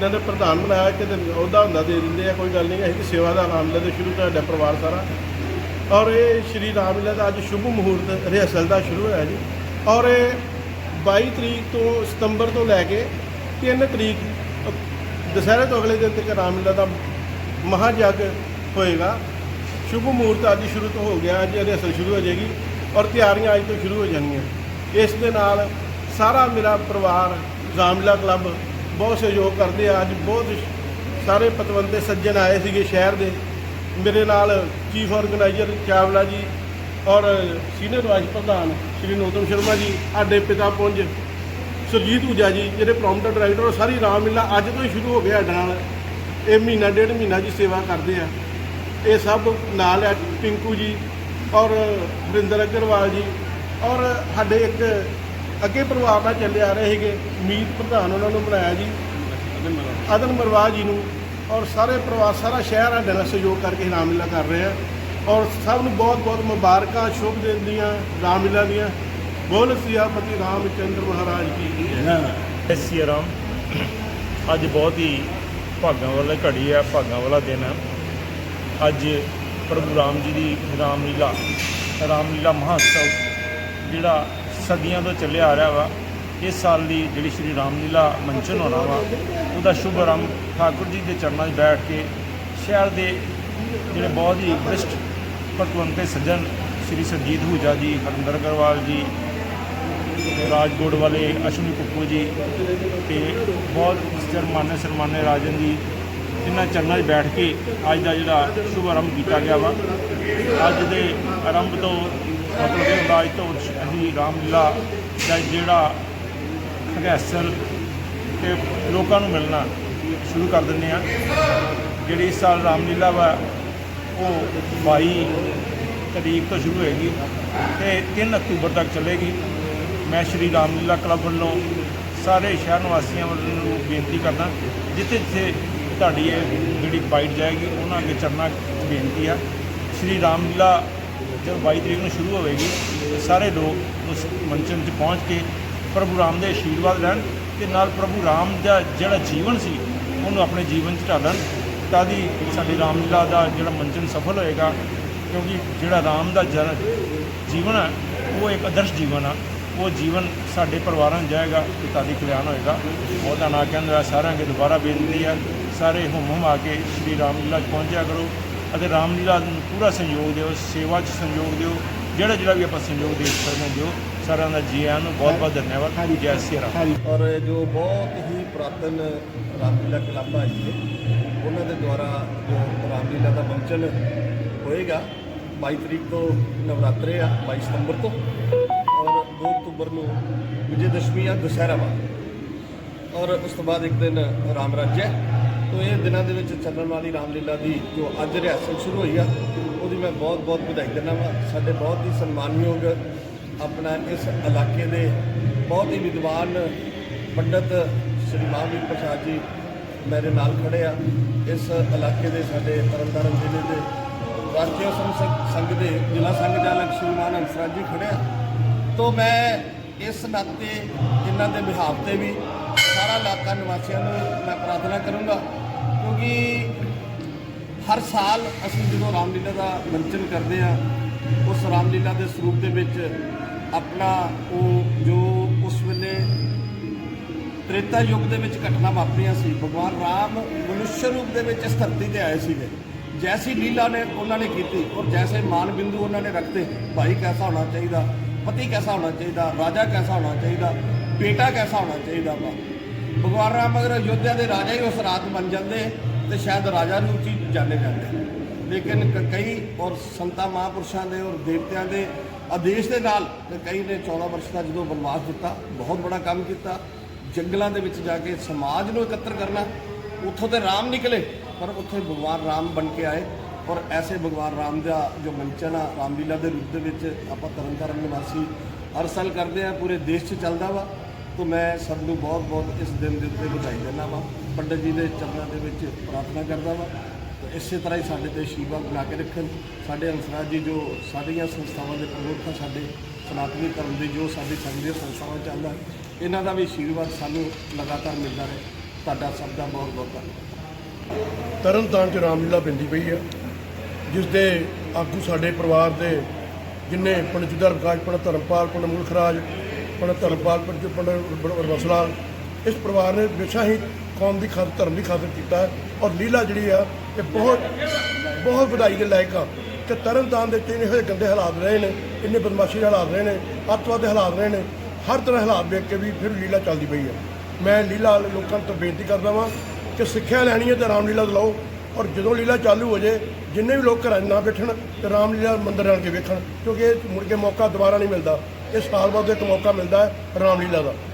ਇਹਨਾਂ ਨੇ ਪ੍ਰਧਾਨ ਬਣਾਇਆ ਕਿਤੇ ਅਹੁਦਾ ਹੁੰਦਾ ਦੇ ਦਿੰਦੇ ਆ, ਕੋਈ ਗੱਲ ਨਹੀਂ, ਅਸੀਂ ਸੇਵਾ ਦਾ ਨਾਮ ਲੈਦੇ ਸ਼ੁਰੂ ਤੋਂ ਸਾਡਾ ਪਰਿਵਾਰ ਸਾਰਾ। ਔਰ ਇਹ ਸ਼੍ਰੀ ਰਾਮਲੀਲਾ ਦਾ ਅੱਜ ਸ਼ੁਭ ਮਹੂਰਤ ਰਿਹਰਸਲ ਦਾ ਸ਼ੁਰੂ ਹੋਇਆ ਜੀ। ਔਰ ਇਹ 22 ਤਰੀਕ ਤੋਂ ਸਤੰਬਰ ਤੋਂ ਲੈ ਕੇ 3 ਤਰੀਕ, ਦੁਸਹਿਰੇ ਤੋਂ ਅਗਲੇ ਦਿਨ ਤੱਕ ਰਾਮਲੀਲਾ ਦਾ ਮਹਾਯੱਗ ਹੋਏਗਾ। ਸ਼ੁਭ ਮਹੂਰਤ ਅੱਜ ਸ਼ੁਰੂ ਤੋਂ ਹੋ ਗਿਆ, ਅੱਜ ਰਿਹਰਸਲ ਸ਼ੁਰੂ ਹੋ ਜਾਏਗੀ ਔਰ ਤਿਆਰੀਆਂ ਅੱਜ ਤੋਂ ਸ਼ੁਰੂ ਹੋ ਜਾਣਗੀਆਂ। ਇਸ ਦੇ ਨਾਲ ਸਾਰਾ ਮੇਰਾ ਪਰਿਵਾਰ ਰਾਮਲੀਲਾ ਕਲੱਬ ਬਹੁਤ ਸਹਿਯੋਗ ਕਰਦੇ ਆ। ਅੱਜ ਬਹੁਤ ਸਾਰੇ ਪਤਵੰਤੇ ਸੱਜਣ ਆਏ ਸੀਗੇ ਸ਼ਹਿਰ ਦੇ। ਮੇਰੇ ਨਾਲ ਚੀਫ ਆਰਗੇਨਾਈਜ਼ਰ ਚਾਵਲਾ ਜੀ ਔਰ ਸੀਨੀਅਰ ਵਾਈਸ ਪ੍ਰਧਾਨ ਸ਼੍ਰੀ ਨੋਤਮ ਸ਼ਰਮਾ ਜੀ, ਸਾਡੇ ਪਿਤਾ ਪੁੰਜ ਸੁਰਜੀਤ ਊਜਾ ਜੀ, ਜਿਹੜੇ ਪ੍ਰੋਮਟਰ ਡਾਇਰੈਕਟਰ ਉਹ ਸਾਰੀ ਰਾਮਲੀਲਾ ਅੱਜ ਤੋਂ ਹੀ ਸ਼ੁਰੂ ਹੋ ਗਿਆ ਸਾਡੇ ਨਾਲ। ਇਹ ਮਹੀਨਾ, ਡੇਢ ਮਹੀਨਾ ਜੀ ਸੇਵਾ ਕਰਦੇ ਆ। ਇਹ ਸਭ ਨਾਲ ਹੈ ਪਿੰਕੂ ਜੀ ਔਰ ਵਰਿੰਦਰ ਅਗਰਵਾਲ ਜੀ ਔਰ ਸਾਡੇ ਇੱਕ ਅੱਗੇ ਪਰਿਵਾਰ ਨਾਲ ਚੱਲੇ ਆ ਰਹੇ ਸੀਗੇ। ਮੀਤ ਪ੍ਰਧਾਨ ਉਹਨਾਂ ਨੂੰ ਬਣਾਇਆ ਜੀ। ਅਦਨ ਮਰਵਾ ਜੀ ਨੂੰ ਔਰ ਸਾਰੇ ਪਰਿਵਾਰ, ਸਾਰਾ ਸ਼ਹਿਰ ਸਾਡੇ ਨਾਲ ਸਹਿਯੋਗ ਕਰਕੇ ਰਾਮਲੀਲਾ ਕਰ ਰਹੇ ਆ। ਔਰ ਸਭ ਨੂੰ ਬਹੁਤ ਬਹੁਤ ਮੁਬਾਰਕਾਂ, ਸ਼ੁਭ ਦਿਨ ਦੀਆਂ ਰਾਮਲੀਲਾ ਦੀਆਂ। ਬੋਲ ਸਿਆਪਤੀ ਰਾਮਚੰਦਰ ਮਹਾਰਾਜ ਕੀ ਜੈ। ਐਸੀ ਰਾਮ। ਅੱਜ ਬਹੁਤ ਹੀ ਭਾਗਾਂ ਵਾਲਾ ਘੜੀ ਹੈ ਭਾਗਾਂ ਵਾਲਾ ਦਿਨ ਹੈ ਅੱਜ ਪ੍ਰਭੂ ਰਾਮ ਜੀ ਦੀ ਰਾਮਲੀਲਾ ਰਾਮਲੀਲਾ ਮਹਾਉਤਸਵ ਜਿਹੜਾ ਸਦੀਆਂ ਤੋਂ ਚੱਲਿਆ ਆ ਰਿਹਾ ਵਾ। ਇਸ ਸਾਲ ਦੀ ਜਿਹੜੀ ਸ਼੍ਰੀ ਰਾਮਲੀਲਾ ਮੰਚਨ ਹੋਣਾ ਵਾ, ਉਹਦਾ ਸ਼ੁਭ ਆਰੰਭ ਠਾਕੁਰ ਜੀ ਦੇ ਚਰਨਾਂ 'ਚ ਬੈਠ ਕੇ ਸ਼ਹਿਰ ਦੇ ਜਿਹੜੇ ਬਹੁਤ ਹੀ ਵਰਿਸ਼ਟ ਪਤਵੰਤੇ ਸੱਜਣ ਸ਼੍ਰੀ ਸੰਜੀਤ ਹੂਜਾ ਜੀ, ਹਰਿੰਦਰ ਅਗਰਵਾਲ ਜੀ ਰਾਜਗੋੜ ਵਾਲੇ ਅਸ਼ਵਨੀ ਕੁੱਪੂ ਜੀ ਤੇ ਬਹੁਤ ਸਰਮਾਨੇ ਸਰਮਾਨੇ ਰਾਜਨ ਜੀ ਇਹਨਾਂ ਚਰਨਾਂ 'ਚ ਬੈਠ ਕੇ ਅੱਜ ਦਾ ਜਿਹੜਾ ਸ਼ੁਭ ਆਰੰਭ ਕੀਤਾ ਗਿਆ ਵਾ। ਅੱਜ ਦੇ ਆਰੰਭ ਤੋਂ ਮਤਲਬ ਇਹ ਹੁੰਦਾ ਅੱਜ ਤੋਂ ਅਸੀਂ ਰਾਮਲੀਲਾ ਦਾ ਜਿਹੜਾ ਖਗੈਸਰ ਤੇ ਲੋਕਾਂ ਨੂੰ ਮਿਲਣਾ ਸ਼ੁਰੂ ਕਰ ਦਿੰਦੇ ਆ ਜਿਹੜੀ ਇਸ ਸਾਲ ਰਾਮਲੀਲਾ ਵਾ, ਉਹ 22 ਤਰੀਕ ਤੋਂ ਸ਼ੁਰੂ ਹੋਏਗੀ ਤੇ 3 ਅਕਤੂਬਰ ਤੱਕ ਚੱਲੇਗੀ। ਮੈਂ ਸ਼੍ਰੀ ਰਾਮਲੀਲਾ ਕਲੱਬ ਵੱਲੋਂ ਸਾਰੇ ਸ਼ਹਿਰ ਨਿਵਾਸੀਆਂ ਨੂੰ ਬੇਨਤੀ ਕਰਦਾ, ਜਿੱਥੇ ਜਿੱਥੇ ਤੁਹਾਡੀ ਇਹ ਜਿਹੜੀ ਬਾਈਟ ਜਾਏਗੀ, ਉਹਨਾਂ ਅੱਗੇ ਚਰਨਾ ਬੇਨਤੀ ਆ। ਸ਼੍ਰੀ ਰਾਮਲੀਲਾ ਜਦ 22 ਤਰੀਕ ਨੂੰ ਸ਼ੁਰੂ ਹੋਵੇਗੀ, ਸਾਰੇ ਲੋਕ ਉਸ ਮੰਚਨ 'ਚ ਪਹੁੰਚ ਕੇ ਪ੍ਰਭੂ ਰਾਮ ਦੇ ਆਸ਼ੀਰਵਾਦ ਲੈਣ ਤੇ ਨਾਲ ਪ੍ਰਭੂ ਰਾਮ ਦਾ ਜਿਹੜਾ ਜੀਵਨ ਸੀ, ਉਹਨੂੰ ਆਪਣੇ ਜੀਵਨ 'ਚ ਢਾਲਣ। ਤਾਂ ਦੀ ਸਾਡੀ ਰਾਮਲੀਲਾ ਦਾ ਜਿਹੜਾ ਮੰਚਨ ਸਫਲ ਹੋਏਗਾ, ਕਿਉਂਕਿ ਜਿਹੜਾ ਰਾਮ ਦਾ ਜਨ ਜੀਵਨ ਹੈ, ਉਹ ਇੱਕ ਆਦਰਸ਼ ਜੀਵਨ ਆ। ਉਹ ਜੀਵਨ ਸਾਡੇ ਪਰਿਵਾਰਾਂ 'ਚ ਜਾਏਗਾ ਤੇ ਤੁਹਾਡੀ ਕਲਿਆਣ ਹੋਏਗਾ। ਉਹਦਾ ਨਾਂ ਕਹਿੰਦਾ, ਸਾਰਿਆਂ ਅੱਗੇ ਦੁਬਾਰਾ ਬੇਨਤੀ ਹੈ, ਸਾਰੇ ਹੁਮ ਹੁਮ ਆ ਕੇ ਸ਼੍ਰੀ ਰਾਮਲੀਲਾ 'ਚ ਪਹੁੰਚਿਆ ਕਰੋ। ਅਤੇ ਰਾਮਲੀਲਾ ਨੂੰ ਪੂਰਾ ਸਹਿਯੋਗ ਦਿਓ ਸੇਵਾ 'ਚ ਸਹਿਯੋਗ ਦਿਓ ਜਿਹੜਾ ਜਿਹੜਾ ਵੀ ਆਪਾਂ ਸਹਿਯੋਗ ਦੇ ਸਕਦੇ ਹਾਂ ਦਿਓ। ਸਾਰਿਆਂ ਦਾ ਜੀ ਆਇਆਂ ਨੂੰ ਬਹੁਤ ਬਹੁਤ ਧੰਨਵਾਦ। ਜੈ ਸ਼੍ਰੀ ਰਾਮ। ਔਰ ਜੋ ਬਹੁਤ ਹੀ ਪੁਰਾਤਨ ਰਾਮਲੀਲਾ ਕਲੱਬ ਹੈ ਜੀ ਉਹਨਾਂ ਦੇ ਦੁਆਰਾ ਜੋ ਰਾਮਲੀਲਾ ਦਾ ਮੰਚਨ ਹੋਏਗਾ 22 ਤਰੀਕ ਤੋਂ ਨਵਰਾਤਰੇ ਆ 22 ਸਤੰਬਰ ਤੋਂ। ਔਰ 2 ਅਕਤੂਬਰ ਨੂੰ ਵਿਜੇ ਦਸ਼ਮੀ ਆ ਦੁਸਹਿਰਾ ਵਾ ਔਰ ਉਸ ਤੋਂ ਬਾਅਦ ਇੱਕ ਦਿਨ ਰਾਮ ਰਾਜ ਹੈ। ਤੋ ਇਹ ਦਿਨਾਂ ਦੇ ਵਿੱਚ ਚੱਲਣ ਵਾਲੀ ਰਾਮਲੀਲਾ ਦੀ ਜੋ ਅੱਜ ਰਿਹਰਸਲ ਸ਼ੁਰੂ ਹੋਈ ਆ, ਉਹਦੀ ਮੈਂ ਬਹੁਤ ਬਹੁਤ ਵਧਾਈ ਦਿੰਦਾ ਵਾਂ। ਸਾਡੇ ਬਹੁਤ ਹੀ ਸਨਮਾਨਯੋਗ ਆਪਣਾ ਇਸ ਇਲਾਕੇ ਦੇ ਬਹੁਤ ਹੀ ਵਿਦਵਾਨ ਪੰਡਤ ਸ਼੍ਰੀ ਮਹਾਵੀਰ ਪ੍ਰਸਾਦ ਜੀ ਮੇਰੇ ਨਾਲ ਖੜੇ ਆ। ਇਸ ਇਲਾਕੇ ਦੇ ਸਾਡੇ ਤਰਨਤਾਰਨ ਜ਼ਿਲ੍ਹੇ ਦੇ ਰਾਸ਼ਟਰੀ ਸੰਘ ਸੰਘ ਦੇ ਜ਼ਿਲ੍ਹਾ ਸੰਘ ਚਾਲਕ ਸ਼੍ਰੀਮਾਨ ਹੰਸਰਾਜ ਜੀ ਖੜੇ ਆ। ਤੋ ਮੈਂ ਇਸ ਨਾਤੇ ਇਹਨਾਂ ਦੇ ਬਿਹਾਫ ਤੇ ਵੀ ਇਲਾਕਾ ਨਿਵਾਸੀਆਂ ਨੂੰ ਮੈਂ ਪ੍ਰਾਰਥਨਾ ਕਰੂੰਗਾ, ਕਿਉਂਕਿ ਹਰ ਸਾਲ ਅਸੀਂ ਜਦੋਂ ਰਾਮਲੀਲਾ ਦਾ ਮੰਚਨ ਕਰਦੇ ਆ ਉਸ ਰਾਮਲੀਲਾ ਦੇ ਸਰੂਪ ਦੇ ਵਿੱਚ ਆਪਣਾ ਉਹ ਜੋ ਉਸ ਵੇਲੇ ਤ੍ਰੇਤਾ ਯੁੱਗ ਦੇ ਵਿੱਚ ਘਟਨਾ ਵਾਪਰੀਆਂ ਸੀ, ਭਗਵਾਨ ਰਾਮ ਮਨੁੱਖ ਰੂਪ ਦੇ ਵਿੱਚ ਇਸ ਧਰਤੀ ਤੇ ਆਏ ਸੀਗੇ। ਜੈਸੀ ਲੀਲਾ ਨੇ ਉਹਨਾਂ ਨੇ ਕੀਤੀ ਔਰ ਜੈਸੇ ਮਾਨ ਬਿੰਦੂ ਉਹਨਾਂ ਨੇ ਰੱਖਦੇ ਭਾਈ ਕੈਸਾ ਹੋਣਾ ਚਾਹੀਦਾ, ਪਤੀ ਕੈਸਾ ਹੋਣਾ ਚਾਹੀਦਾ, ਰਾਜਾ ਕੈਸਾ ਹੋਣਾ ਚਾਹੀਦਾ, ਬੇਟਾ ਕੈਸਾ ਹੋਣਾ ਚਾਹੀਦਾ ਵਾ। ਭਗਵਾਨ ਰਾਮ ਅਗਰ ਅਯੋਧਿਆ ਦੇ ਰਾਜਾ ਹੀ ਉਸ ਰਾਤ ਬਣ ਜਾਂਦੇ ਤੇ ਸ਼ਾਇਦ ਰਾਜਾ ਨੂੰ ਉੱਚੀ ਜਾਣੇ ਜਾਂਦੇ। ਲੇਕਿਨ ਕਈ ਔਰ ਸੰਤਾਂ ਮਹਾਂਪੁਰਸ਼ਾਂ ਦੇ ਔਰ ਦੇਵਤਿਆਂ ਦੇ ਆਦੇਸ਼ ਦੇ ਨਾਲ ਕਈ ਨੇ 14 ਵਰਸ਼ ਦਾ ਜਦੋਂ ਬਨਵਾਸ ਦਿੱਤਾ, ਬਹੁਤ ਬੜਾ ਕੰਮ ਕੀਤਾ। ਜੰਗਲਾਂ ਦੇ ਵਿੱਚ ਜਾ ਕੇ ਸਮਾਜ ਨੂੰ ਇਕੱਤਰ ਕਰਨਾ, ਉੱਥੋਂ ਤੇ ਰਾਮ ਨਿਕਲੇ, ਪਰ ਉੱਥੇ ਭਗਵਾਨ ਰਾਮ ਬਣ ਕੇ ਆਏ। ਔਰ ਐਸੇ ਭਗਵਾਨ ਰਾਮ ਦਾ ਜੋ ਮੰਚਨ ਆ, ਰਾਮਲੀਲਾ ਦੇ ਰੂਪ ਦੇ ਵਿੱਚ ਆਪਾਂ ਤਰਨਤਾਰਨ ਨਿਵਾਸੀ ਹਰ ਸਾਲ ਕਰਦੇ ਆ, ਪੂਰੇ ਦੇਸ਼ 'ਚ ਚੱਲਦਾ ਵਾ। ਤੋਂ ਮੈਂ ਸਭ ਨੂੰ ਬਹੁਤ ਬਹੁਤ ਇਸ ਦਿਨ ਦੇ ਉੱਤੇ ਵਧਾਈ ਦਿੰਦਾ ਵਾਂ। ਪੰਡਤ ਜੀ ਦੇ ਚਰਨਾਂ ਦੇ ਵਿੱਚ ਪ੍ਰਾਰਥਨਾ ਕਰਦਾ ਵਾਂ। ਤੇ ਇਸੇ ਤਰ੍ਹਾਂ ਹੀ ਸਾਡੇ ਤੇ ਆਸ਼ੀਰਵਾਦ ਬਣਾ ਕੇ ਰੱਖਣ। ਸਾਡੇ ਅੰਸਰਾਜ ਜੀ ਜੋ ਸਾਡੀਆਂ ਸੰਸਥਾਵਾਂ ਦੇ ਪ੍ਰਮੁੱਖ ਆ, ਸਾਡੇ ਸਨਾਤਨੀ ਧਰਮ ਦੇ ਜੋ ਸਾਡੀ ਸੰਘ ਸੰਸਥਾਵਾਂ ਚੱਲਦਾ, ਇਹਨਾਂ ਦਾ ਵੀ ਆਸ਼ੀਰਵਾਦ ਸਾਨੂੰ ਲਗਾਤਾਰ ਮਿਲਦਾ ਰਹੇ। ਤੁਹਾਡਾ ਸਭ ਦਾ ਬਹੁਤ ਬਹੁਤ ਧੰਨਵਾਦ। ਤਰਨਤਾਰਨ ਚ ਰਾਮਲੀਲਾ ਪੈਂਦੀ ਪਈ ਆ, ਜਿਸ ਦੇ ਆਗੂ ਸਾਡੇ ਪਰਿਵਾਰ ਦੇ ਜਿਨੇ ਪਿੰਡ ਜੁਦਰ ਵਿਕਾਸ ਧਰਮਪਾਲ ਪਿੰਡ ਮੁਲਖਰਾਜ ਪਿੰਡ ਧਰਮਪਾਲ ਪਿੰਡ ਪਿੰਡ ਵਸਲਾ ਇਸ ਪਰਿਵਾਰ ਨੇ ਹਮੇਸ਼ਾ ਹੀ ਕੌਮ ਦੀ ਖਾਤਰ, ਧਰਮ ਦੀ ਖਾਤਰ ਕੀਤਾ ਔਰ ਲੀਲਾ ਜਿਹੜੀ ਆ, ਇਹ ਬਹੁਤ ਬਹੁਤ ਵਧਾਈ ਦੇ ਲਾਇਕ ਆ ਕਿ ਤਰਨਤਾਰਨ ਦੇ ਵਿੱਚ ਇੰਨੇ ਹੋਏ ਗੰਦੇ ਹਾਲਾਤ ਰਹੇ ਨੇ, ਇੰਨੇ ਬਦਮਾਸ਼ੀ ਦੇ ਹਾਲਾਤ ਰਹੇ ਨੇ, ਅੱਤਵਾਦ ਦੇ ਹਾਲਾਤ ਰਹੇ ਨੇ, ਹਰ ਤਰ੍ਹਾਂ ਹਾਲਾਤ ਵੇਖ ਕੇ ਵੀ ਫਿਰ ਲੀਲਾ ਚੱਲਦੀ ਪਈ ਆ ਮੈਂ ਲੀਲਾ ਵਾਲੇ ਲੋਕਾਂ ਤੋਂ ਬੇਨਤੀ ਕਰਦਾ ਵਾਂ ਕਿ ਸਿੱਖਿਆ ਲੈਣੀ ਹੈ ਤੇ ਰਾਮਲੀਲਾ ਤੋਂ ਲਓ ਔਰ ਜਦੋਂ ਲੀਲਾ ਚਾਲੂ ਹੋ ਜੇ, ਜਿੰਨੇ ਵੀ ਲੋਕ ਘਰਾਂ 'ਚ ਨਾ ਬੈਠਣ ਤੇ ਰਾਮਲੀਲਾ ਮੰਦਿਰ ਆਣ ਕੇ ਵੇਖਣ, ਕਿਉਂਕਿ ਇਹ ਮੁੜ ਕੇ ਮੌਕਾ ਦੁਬਾਰਾ ਨਹੀਂ ਮਿਲਦਾ। ਇਹ ਸਾਲ ਬਾਅਦ ਇੱਕ ਮੌਕਾ ਮਿਲਦਾ ਹੈ ਰਾਮਲੀਲਾ ਦਾ।